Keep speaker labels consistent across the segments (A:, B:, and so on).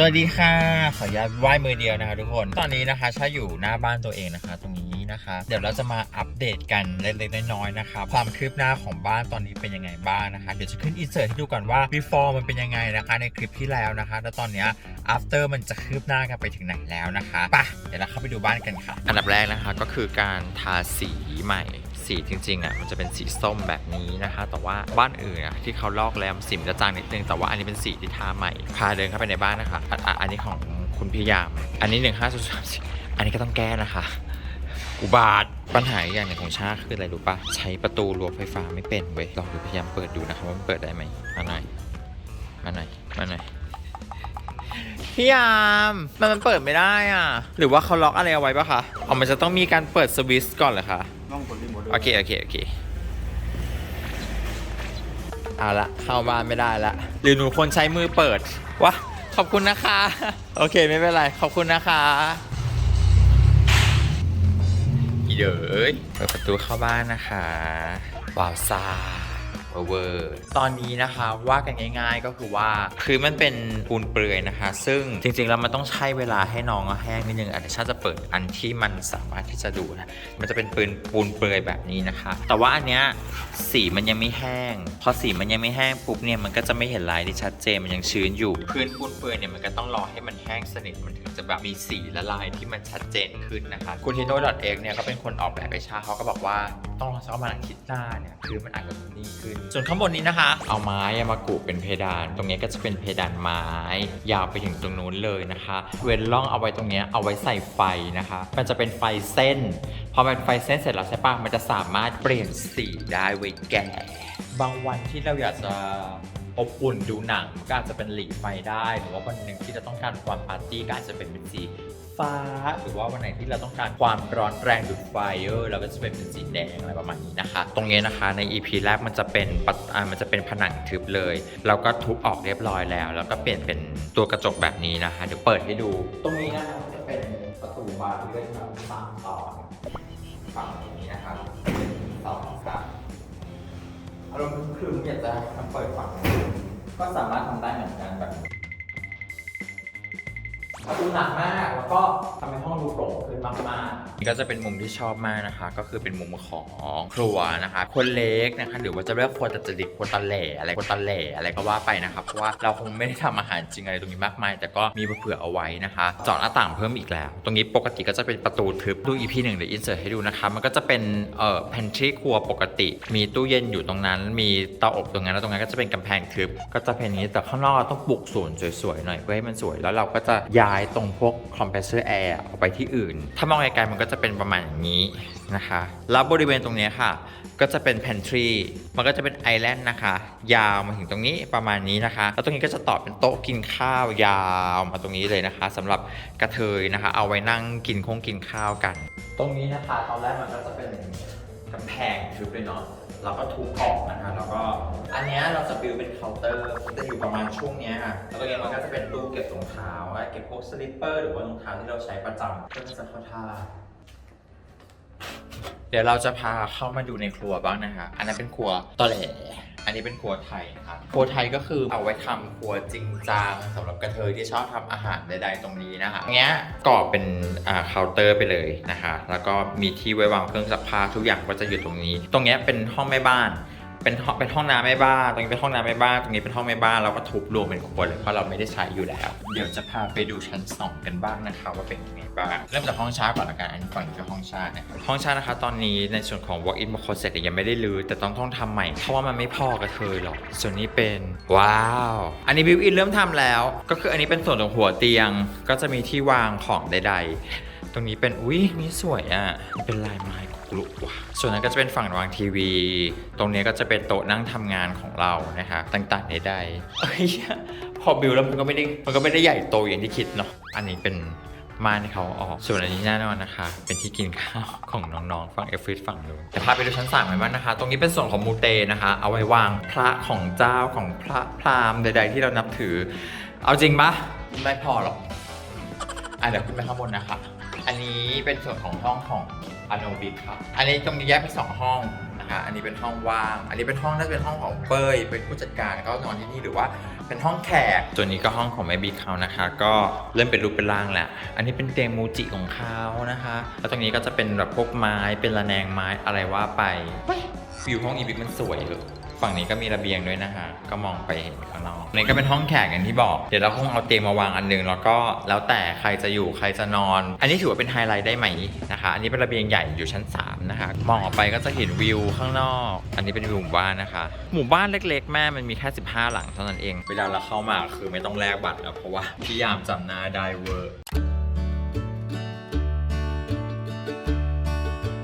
A: สวัสดีค่ะ ขออนุญาตไหว้มือเดียวนะคะทุกคน ตอนนี้นะคะชาอยู่หน้าบ้านตัวเองนะคะ ตรงนี้ นะคะ เดี๋ยวเราจะมาอัปเดตกันเล็กๆน้อยๆนะคะ ความคืบหน้าของบ้านตอนนี้เป็นยังไงบ้างนะคะ เดี๋ยวจะขึ้นอินเสิร์ตให้ดูก่อนว่า before มันเป็นยังไงนะคะ ในคลิปที่แล้วนะคะ แล้วตอนนี้ after มันจะคืบหน้ากันไปถึงไหนแล้วนะคะปะเดี๋ยวเราเข้าไปดูบ้านกันค่ะ อันดับแรกนะคะก็คือการทาสีใหม่สีจริงๆอะมันจะเป็นสีส้มแบบนี้นะคะ แต่ว่าบ้านอื่นอะที่เขาลอกแล้วสีมันจะจางนิดนึงแต่ว่าอันนี้เป็นสีที่ทาใหม่พาเดินเข้าไปในบ้านนะคะอ,อ,อันนี้ของคุณพี่ยาม อันนี้หนึ่งห้าศูนสอันนี้ก็ต้องแก้นะคะ อุบาท ปัญหาอีกอย่างหนึ่งของชาคืออะไรรู้ปะใช้ประตูรั้วไฟฟ้าไม่เป็นเว้ยลองดูพยายามเปิดดูนะครับว่ามันเปิดได้ไหมมาหน่อย มาหน่อย มาหน่อยพี่ยามมันมันเปิดไม่ได้อะ หรือว่าเขาล็อกอะไรเอาไว้ปะคะอ๋อมันจะต้องมีการเปิดสวิตช์ก่อนเหรอคะ
B: ต้องกดรีโมทด้วย
A: โอเคโอเคโอเคเอาละเข้าบ้านไม่ได้ละหรือหนูคนใช้มือเปิดวะขอบคุณนะคะ โอเคไม่เป็นไร ขอบคุณนะคะอี เดอเอ้ยเปิดประตูเข้าบ้านนะคะว้าวซ่าว อร์ตอนนี้นะคะว่ากันง่าย ๆ ก็คือว่าคือมันเป็นปูนเปลือยนะคะ ซึ่งจริงๆแล้วมันต้องใช้เวลาให้น้องแห้งนิดนึงอันนี้ชาจะเปิดอันที่มันสามารถที่จะดูนะมันจะเป็นปืนปูนเปลือยแบบนี้นะคะ แต่ว่าอันเนี้ยสีมันยังไม่แห้ง พอสีมันยังไม่แห้งปุ๊บเนี่ยมันก็จะไม่เห็นลายที่ชัดเจนมันยังชื้นอยู่พื้นปูนเปลือยเนี่ยมันก็ต้องรอให้มันแห้งสนิทมันถึงจะแบบมีสีและลายที่มันชัดเจนขึ้นนะคะคุณทิโน่ดอทเเนี่ยก็เป็นคนออกแบบไปชาเขาก็บอกว่าต้องรอสักประมาณอาทิตย์หน้าเนี่ยคือมันอาจจะดีขึ้นส่วนข้างบนนี้นะคะ เอาไม้มากุเป็นเพดาน ตรงนี้ก็จะเป็นเพดานไม้ ยาวไปถึงตรงนู้นเลยนะคะ เว้นร่องเอาไว้ตรงนี้เอาไว้ใส่ไฟนะคะ มันจะเป็นไฟเส้น พอเป็นไฟเส้นเสร็จแล้วใช่ปะมันจะสามารถเปลี่ยนสีได้เว้ยแกบางวันที่เราอยากจะอบอุ่นดูหนังก็อาจจะเป็นหลีไฟได้ หรือว่าวันหนึ่งที่เราต้องการความปาร์ตี้ก็อาจจะเป็นเป็นสี ฟ้า หรือว่าวันไหนที่เราต้องการความร้อนแรงดูดไฟเออเราก็จะเป็นเป็นสีแดงอะไรประมาณนี้นะคะ ตรงนี้นะคะใน EP แรกมันจะเป็นปะอ่ามันจะเป็นผนังทึบเลย เราก็ทุบออกเรียบร้อยแล้ว แล้วก็เปลี่ยนเป็นตัวกระจกแบบนี้นะคะ เดี๋ยวเปิดให้ดู ตรงนี้นะคะจะเป็นประตูบานเลื่อนแบบสามตอนฝั่งนี้นะครับสองครับอารมณ์ครึ้มๆอยากจะทำเปิดฝั่งก็สามารถทำได้เหมือนกันแบบ ประตูหนักมากแล้วก็ทำให้ห้องดูโปร่งขึ้นมากๆ นี่ก็จะเป็นมุมที่ชอบมากนะคะ ก็คือเป็นมุมของครัวนะคะ คนเล็กนะคะ หรือว่าจะเรียกครัวตัดจริตครัวตะแหล่อะไรครัวตะแหล่อะไรก็ว่าไปนะครับเพราะว่าเราคงไม่ได้ทำอาหารจริงอะไรตรงนี้มากมาย แต่ก็มีเผื่อเอาไว้นะคะเจาะหน้าต่างเพิ่มอีกแล้ว ตรงนี้ปกติก็จะเป็นประตูทึบดูอีพีหนึ่งเดี๋ยวอินเสิร์ตให้ดูนะคะ มันก็จะเป็นเอ่อ pantry ครัวปกติ มีตู้เย็นอยู่ตรงนั้น มีเตาอบตรงนั้นแล้วตรงนั้นก็จะเป็นกำแพงทึบก็จะเป็นอย่างนี้แต่ข้างนอกเราต้องปลูกสวนสวยๆหน่อยเพื่อให้มันสวยแล้วเราก็จะย้ายตรงพวก compressor air อร์ออกไปที่อื่น ถ้ามองไกลๆมันก็จะเป็นประมาณอย่างนี้นะคะ แล้วบริเวณตรงนี้ค่ะ ก็จะเป็น pantry มันก็จะเป็นไอแลนด์นะคะ ยาวมาถึงตรงนี้ประมาณนี้นะคะ แล้วตรงนี้ก็จะต่อเป็นโต๊ะกินข้าวยาวมาตรงนี้เลยนะคะสำหรับกระเทยนะคะ เอาไว้นั่งกินคงกินข้าวกัน ตรงนี้นะคะตอนแรกมันก็จะเป็นกำแพงทึบเลยเนาะ เราก็ทุบออกนะคะแล้วก็อันเนี้ยเราจะบิวเป็นเคาน์เตอร์จะอยู่ประมาณช่วงเนี้ยค่ะแล้วตรงนี้มันก็จะเป็นตู้เก็บรองเท้าเก็บพวกสลิปเปอร์หรือว่ารองเท้าที่เราใช้ประจำก็จะเข้าท่า เดี๋ยวเราจะพาเข้ามาดูในครัวบ้างนะคะ อันนั้นเป็นครัวตอแหลอันนี้เป็นครัวไทยนะคะครัวไทยก็คือเอาไว้ทำครัวจริงจังสำหรับกระเทยที่ชอบทำอาหารใดๆตรงนี้นะคะตรงเนี้ยก่อเป็นอ่าเคาน์เตอร์ไปเลยนะคะ แล้วก็มีที่ไว้วางเครื่องซักผ้าทุกอย่างก็จะอยู่ตรงนี้ ตรงเนี้ยเป็นห้องแม่บ้าน เป็นห้องเป็นห้องน้ำแม่บ้านตรงนี้เป็นห้องน้ำแม่บ้านตรงนี้เป็นห้องแม่บ้านเราก็ทุบรวมเป็นครัวเลยเพราะเราไม่ได้ใช้อยู่แล้ว เดี๋ยวจะพาไปดูชั้นสองกันบ้างนะคะว่าเป็นยังไงบ้างเริ่มจากห้องชาก่อนละกันอันนี้ฝั่งนี้คือห้องชาเนี่ยห้องชานะคะ ตอนนี้ในส่วนของ walk in closet เนี่ยยังไม่ได้รื้อแต่ต้องต้องทำใหม่เพราะว่ามันไม่พอกระเทยหรอกส่วนนี้เป็นว้าว อันนี้ built in เริ่มทำแล้ว ก็คืออันนี้เป็นส่วนของหัวเตียงก็จะมีที่วางของใดๆ รงนี้เป็นอุ้ยนี่สวยอะเป็นลายไม้กลุกว่ะส่วนนั้นก็จะเป็นฝั่งวางทีวี ตรงนี้ก็จะเป็นโต๊ะนั่งทำงานของเรานะคะต่างๆใดๆเอ้ยพอบิวแล้วมันก็ไม่ได้มันก็ไม่ได้ใหญ่โตอย่างที่คิดเนาะอันนี้เป็นม่านที่เขาอาออก ส่วนอันนี้แน่นอนนะคะ เป็นที่กินข้าวของน้องๆ ฝั่งเอฟริสฝั่งนู้นแต่พาไปดูชั้นสามกันบ้างนะคะ ตรงนี้เป็นส่วนของมูเตนะคะ เอาไว้วางพระของเจ้าของพระพราหมณ์ใด ๆ ที่เรานับถือ เอาจริงปะไม่พอหรอกอะเดี๋ยวขึ้นไปข้างบนนะคะ อันนี้เป็นส่วนของห้องของอโนบิครับ อันนี้ตรงนี้แยกเป็นสองห้องนะคะอันนี้เป็นห้องว่าง อันนี้เป็นห้องน่าจะเป็นห้องของเป้ย เป็นผู้จัดการก็นอนที่นี่หรือว่าเป็นห้องแขกตัวนี้ก็ห้องของแม่บิ๊กเขานะคะ ก็เริ่มเป็นรูปเป็นร่างแหละ อันนี้เป็นเตียงมูจิของเขานะคะ แล้วตรงนี้ก็จะเป็นแบบพวกไม้ เป็นระแนงไม้อะไรว่าไปวิวห้องอีบิ๊กมันสวยเลย ฝั่งนี้ก็มีระเบียงด้วยนะคะ ก็มองไปเห็นข้างนอกนี่ก็เป็นห้องแขกอย่างที่บอก เดี๋ยวเราคงเอาเตียงมาวางอันหนึง แล้วก็แล้วแต่ใครจะอยู่ใครจะนอน อันนี้ถือว่าเป็นไฮไลท์ได้ไหมนะคะ อันนี้เป็นระเบียงใหญ่อยู่ชั้น 3 นะคะ มองออกไปก็จะเห็นวิวข้างนอก อันนี้เป็นวิวหมู่บ้านนะคะ หมู่บ้านเล็กๆ แม่มันมีแค่ 15 หลังเท่านั้นเอง เวลาเราเข้ามาคือไม่ต้องแลกบัตรแล้วเพราะว่าพี่ยามจำหน้าได้เวอร์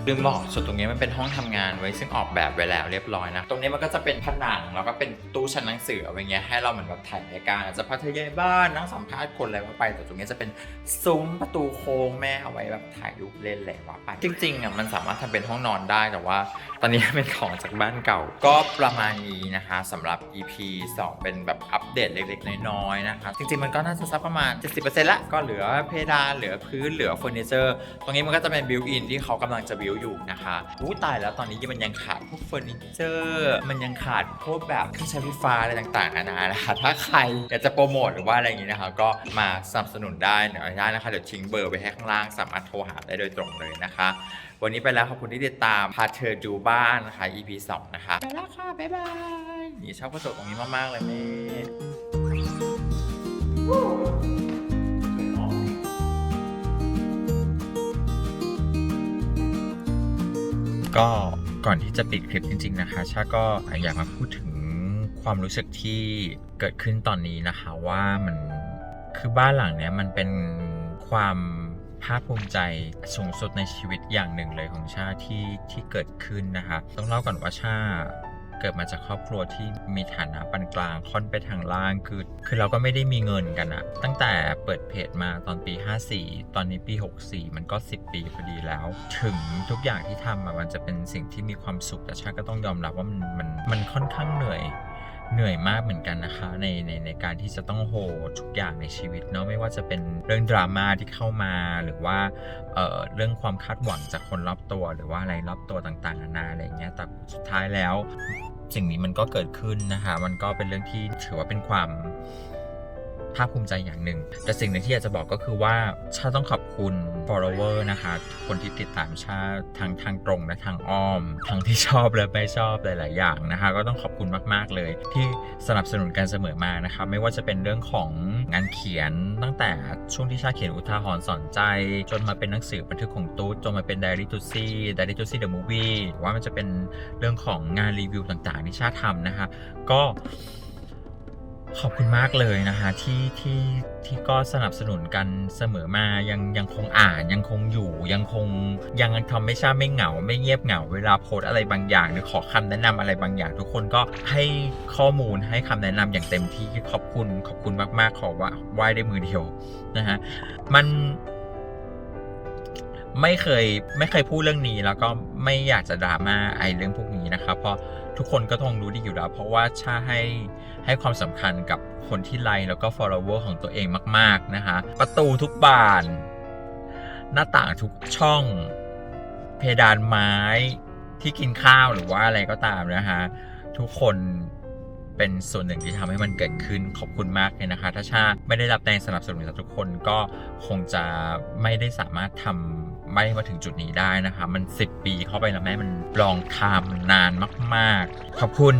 A: ลืมบอกส่วนตรงนี้มันเป็นห้องทำงานไว้ซึ่งออกแบบไว้แล้วเรียบร้อยนะ ตรงนี้มันก็จะเป็นผนังแล้วก็เป็นตู้ชั้นหนังสืออาไว้เงี้ยให้เราเหมือนแบบถ่ายรายการจะพัทยายบ้านนั่งสัมภาษณ์คนอะไรว่าไป แต่ตรงนี้จะเป็นซุ้มประตูโค้งแม่เอาไว้แบบถ่ายรูปเล่นอะไรว่าไปจริงๆอะมันสามารถทำเป็นห้องนอนได้แต่ว่า ตอนนี้เป็นของจากบ้านเก่า ก็ประมาณนี้นะคะสำหรับ EP 2 เป็นแบบอัปเดตเล็กๆ น้อยๆนะคะจริงๆมันก็น่าจะสักประมาณ 70%ละก็เหลือเพดานเหลือพื้นเหลือเฟอร์นิเจอร์ตรงนี้มันก็จะเป็นบิวอินที่เขากำลังจะบิวอยู่นะคะอู้ตายแล้วตอนนี้มันยังขาดพวกเฟอร์นิเจอร์มันยังขาดพวกแบบเครื่องใช้ไฟฟ้าอะไรต่างๆนานานะคะถ้าใครอยากจะโปรโมทหรือว่าอะไรอย่างนี้นะคะ ก็มาสนับสนุนได้เดี๋ยวได้นะคะเดี๋ยวทิ้งเบอร์ไว้ให้ข้างล่างสามารถโทรหาได้โดยตรงเลยนะคะ วันนี้ไปแล้วขอบคุณที่ติดตามพาเธอดูบ้านนะคะ EP 2 นะคะไปแล้วค่ะบ๊ายบายนี่ชอบกระจกตรงนี้มากๆเลยเมย์ ก็ก่อนที่จะปิดคลิปจริง ๆ นะคะ ชาก็อยากมาพูดถึงความรู้สึกที่เกิดขึ้นตอนนี้นะคะว่ามันคือบ้านหลังเนี้ยมันเป็นความภาคภูมิใจสูงสุดในชีวิตอย่างหนึ่งเลยของชาที่ที่เกิดขึ้นนะคะ ต้องเล่าก่อนว่าชา กิดมาจากครอบครัวที่มีฐานะปานกลางค่อนไปทางล่างคือ คือเราก็ไม่ได้มีเงินกันอะตั้งแต่เปิดเพจมาตอนปี 54 ตอนนี้ปี 64 มันก็ 10 ปีพอดีแล้ว ถึงทุกอย่างที่ทำมันจะเป็นสิ่งที่มีความสุขแต่ชาก็ต้องยอมรับว่ามันมันมันค่อนข้างเหนื่อยเหนื่อยมากเหมือนกันนะคะในในในการที่จะต้องโฮทุกอย่างในชีวิตเนาะไม่ว่าจะเป็นเรื่องดราม่าที่เข้ามาหรือว่าเอ่อเรื่องความคาดหวังจากคนรอบตัว หรือว่าอะไรรอบตัวต่างๆนานาอะไรเงี้ยแต่สุดท้ายแล้ว สิ่งนี้มันก็เกิดขึ้นนะคะ มันก็เป็นเรื่องที่ถือว่าเป็นความ ภาคภูมิใจอย่างหนึ่ง แต่สิ่งหนึ่งที่อยากจะบอกก็คือว่าชาต้องขอบคุณ follower นะคะ คนที่ติดตามชาทั้งทางตรงและทางอ้อม ทั้งที่ชอบและไม่ชอบหลาย ๆ อย่างนะคะ ก็ต้องขอบคุณมาก ๆ เลย ที่สนับสนุนกันเสมอมานะคะ ไม่ว่าจะเป็นเรื่องของงานเขียนตั้งแต่ช่วงที่ชาเขียนอุทาหรณ์สอนใจ จนมาเป็นหนังสือบันทึกของตูดจนมาเป็น Diary to See Diary to See the movie หรือว่ามันจะเป็นเรื่องของงานรีวิวต่าง ๆ ที่ชาทำนะคะ ก็ ขอบคุณมากเลยนะคะที่ที่ที่ก็สนับสนุนกันเสมอมายังยังคงอ่านยังคงอยู่ ยังคงยังทำไม่ชาไม่เหงา ไม่เงียบเหงา เวลาโพสอะไรบางอย่าง หรือขอคำแนะนำอะไรบางอย่าง ทุกคนก็ให้ข้อมูลให้คำแนะนำอย่างเต็มที่ขอบคุณขอบคุณมาก ๆ ขอว่าไหว้ได้มือเดียวนะฮะมันไม่เคยไม่เคยพูดเรื่องนี้แล้วก็ไม่อยากจะดราม่าไอเรื่องพวกนี้นะครับเพราะ ทุกคนก็ต้องรู้ดีอยู่แล้ว เพราะว่าชาให้ให้ความสำคัญกับคนที่ไลค์แล้วก็ follower ของตัวเองมาก ๆ นะคะ ประตูทุกบาน หน้าต่างทุกช่อง เพดานไม้ที่กินข้าวหรือว่าอะไรก็ตามนะคะ ทุกคนเป็นส่วนหนึ่งที่ทำให้มันเกิดขึ้นขอบคุณมากเลยนะคะ ถ้าชาไม่ได้รับแรงสนับสนุนจากทุกคนก็คงจะไม่ได้สามารถทำ ไม่มาถึงจุดนี้ได้นะคะ มัน 10 ปีเข้าไปแล้วแม่มันลองทำนานมาก ๆ ขอบคุณ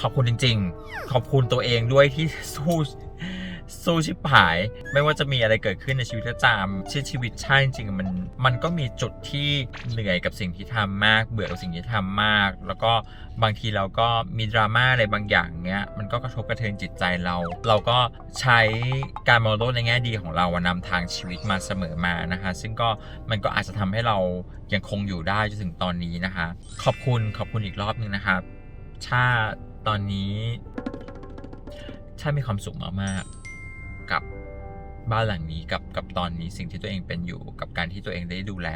A: ขอบคุณจริง ๆ ขอบคุณตัวเองด้วยที่สู้ สู้ชิบหาย ไม่ว่าจะมีอะไรเกิดขึ้นในชีวิตก็ตามชีชีวิตใช่จริงมันมันก็มีจุดที่เหนื่อยกับสิ่งที่ทำมาก เบื่อกับสิ่งที่ทำมาก แล้วก็บางทีเราก็มีดราม่าอะไรบางอย่างเงี้ยมันก็กระทบกระเทือนจิตใจเรา เราก็ใช้การมองโลกในแง่ดีของเราอะนำทางชีวิตมาเสมอมานะคะ ซึ่งก็มันก็อาจจะทำให้เรายังคงอยู่ได้จนถึงตอนนี้นะคะ ขอบคุณขอบคุณอีกรอบหนึงนะครับชาตอนนี้ชามีความสุขมากๆ กับบ้านหลังนี้กับกับตอนนี้สิ่งที่ตัวเองเป็นอยู่ กับการที่ตัวเองได้ดูแล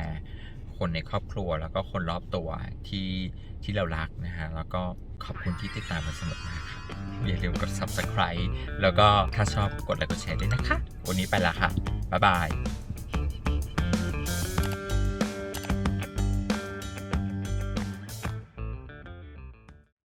A: คนในครอบครัวแล้วก็คนรอบตัวที่ที่เรารักนะฮะแล้วก็ขอบคุณที่ติดตามมาเสมอมาครับอย่าลืมกด subscribe แล้วก็ถ้าชอบกดไลค์กดแชร์ด้วยนะคะ วันนี้ไปละค่ะ บ๊ายบาย